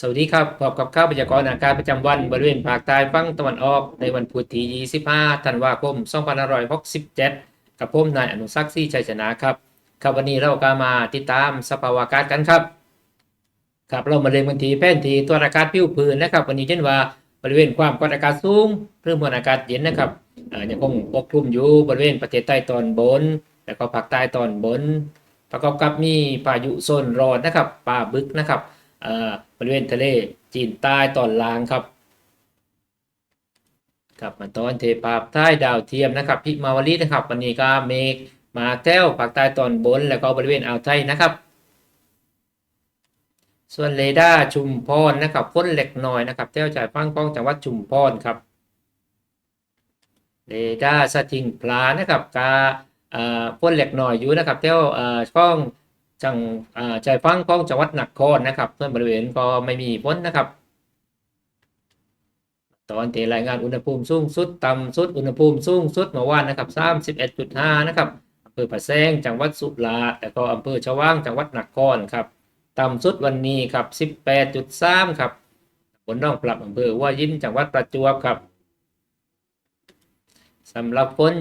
สวัสดีครับพบกับข้าวพยากรณ์อากาศประจำวันบริเวณภาคใต้ฝั่งตะวันออกในวันพุธที่ 25 ธันวาคม 2567 กับผมนายอนุสักษ์ศรีชัยชนะครับครับวันนี้เราก็มาติดตามสภาวะอากาศกันครับครับเรามาเรียนกันทีแผนที่ตัวอากาศผิวพื้นนะครับ วันนี้เช่นว่าบริเวณความกดอากาศสูงหรือมวลอากาศเย็นนะครับยังคงปกคลุมอยู่บริเวณประเทศใต้ตอนบน แล้วก็ภาคใต้ตอนบน ประกอบกับมีพายุโซนร้อนนะครับป่าบึกนะครับ บริเวณทะเลจีนใต้ตอนล่างครับครับมาตอนเทปาบใต้ดาวเทียมนะครับพิมาวลีนะครับวันนี้ก็เมฆมาแก้วภาคใต้ตอนบนแล้วก็บริเวณอ่าวไทยนะครับ ส่วนเรดาร์ชุมพรนะครับฝนเหล็กน้อยนะครับแถวจ่ายฟังกล้องจังหวัดชุมพรครับเรดาร์สติงปลานะครับกาเอ่นเหล็กน้อยอยู่นะครับแถวเอ่อง จังอ่าใจฟังของจังหวัดนครนะครับส่วนบริเวณก็ไม่มีฝนนะครับ ตอนที่รายงานอุณหภูมิสูงสุดต่ำสุดอุณหภูมิสูงสุดเมื่อวานนะครับ31.5นะครับอำเภอปะแซงจังหวัดสุราษฎร์แล้วก็อำเภอชว่างจังหวัดนครครับต่ำสุดวันนี้ครับ18.3ครับบนน้องปรับอำเภอว่ายินจังหวัดประจวบครับสำหรับฝน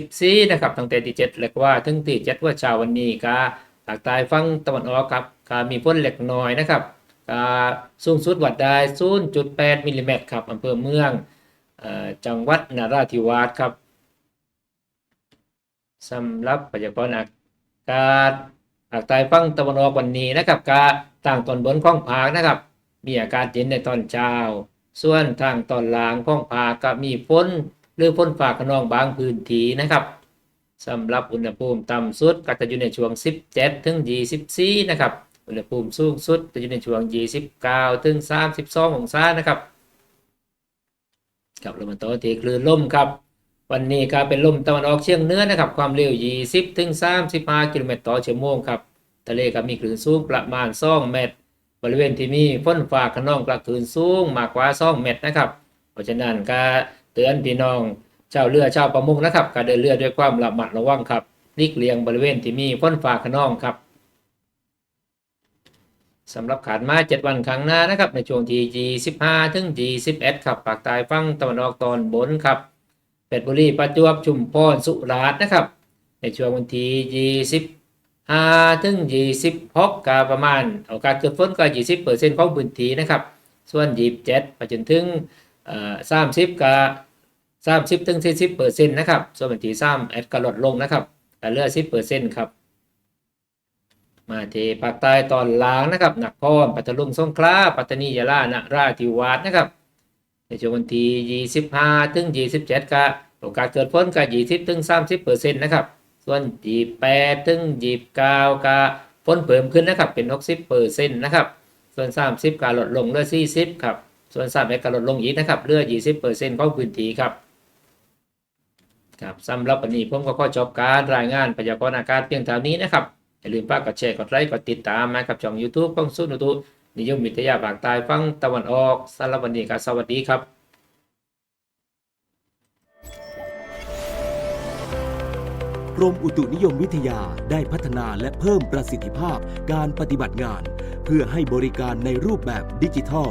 24นะครับตั้งแต่ที่7เรียกว่าถึงที่7ว่าเช้าวันนี้ก็ ภาคใต้ฝั่งตะวันออกครับก็มีฝนเล็กน้อยนะครับก็สูงสุดวัดได้0.8มิลลิเมตรครับอำเภอเมืองอจังหวัดนราธิวาสครับสำหรับพยากรณ์อากาศภาคใต้ฝั่งตะวันออกวันนี้นะครับก็ทางตอนบนของภาคนะครับ มีอากาศเย็นในตอนเช้า ส่วนทางตอนล่างของภาคก็มีฝนหรือฝนฟ้าขนองบางพื้นที่นะครับ สำหรับอุณหภูมิต่ำสุดก็จะอยู่ในช่วง 17 ถึง 24 นะครับ อุณหภูมิสูงสุดจะอยู่ในช่วง 29 ถึง 32 องศานะครับครับลมมันโตที่คลื่นลมครับ วันนี้ก็เป็นลมตะวันออกเฉียงเหนือนะครับ ความเร็ว 20 ถึง 35 กิโลเมตรต่อชั่วโมงครับ ทะเลก็มีคลื่นสูงประมาณ 2 เมตร บริเวณที่มีฝนฟ้าขนองกระคลื่นสูงมากกว่า 2 เมตรนะครับ เพราะฉะนั้นก็เตือนพี่น้อง ชาวเรือชาวประมงนะครับการเดินเรือด้วยความระมัดระวังครับลีกเลี่ยงบริเวณที่มีฝนฟ้าขนองครับสำหรับขาดมา 7 วันครั้งหน้านะครับ ในช่วงที่ 25 ถึง 21 ครับภาคใต้ฝั่งตะวันออกตอนบนครับเป็ดบุรีประจวบชุมพรสุราษฎร์นะครับ ในช่วงวันที่25 ถึง 26ก็ประมาณโอกาสเกิดฝนก็ 20%ของพื้นที่นะครับ ส่วน 27ไปจนถึง30ก็ สามสิบถึงสี่สิบเปอร์เซ็นต์นะครับ ส่วนบัญชีซ้ำแอดก็ลดลงนะครับแต่เหลือสิบเปอร์เซ็นต์ครับ มาที่ภาคใต้ตอนล่างนะครับนครปัตตานีสงขลาปัตตานียะลานราธิวาสนะครับ ในช่วงวันที่ยี่สิบห้าถึงยี่สิบเจ็ดก็โอกาสเกิดฝนก็ยี่สิบถึงสามสิบเปอร์เซ็นต์นะครับ ส่วนยี่แปดถึงยี่เก้าก็ฝนเพิ่มขึ้นนะครับเป็นหกสิบเปอร์เซ็นต์นะครับ ส่วนสามสิบก็ลดลงเหลือสี่สิบครับ ส่วนสามเอ็ดก็ลดลงอีกนะครับเหลือยี่สิบเปอร์เซ็นต์ของพื้นที่ครับ ครับสำหรับวันนี้ผมก็ขอจบการรายงานพยากรณ์อากาศเพียงเท่านี้นะครับ อย่าลืมฝากกดแชร์กดไลค์กดติดตามมากับช่อง YouTube ของสุนุตุนิยมวิทยาภาคใต้ฟังตะวันออกสำหรับวันนี้ก็สวัสดีครับกรมอุตุนิยมวิทยาได้พัฒนาและเพิ่มประสิทธิภาพการปฏิบัติงาน เพื่อให้บริการในรูปแบบดิจิทัล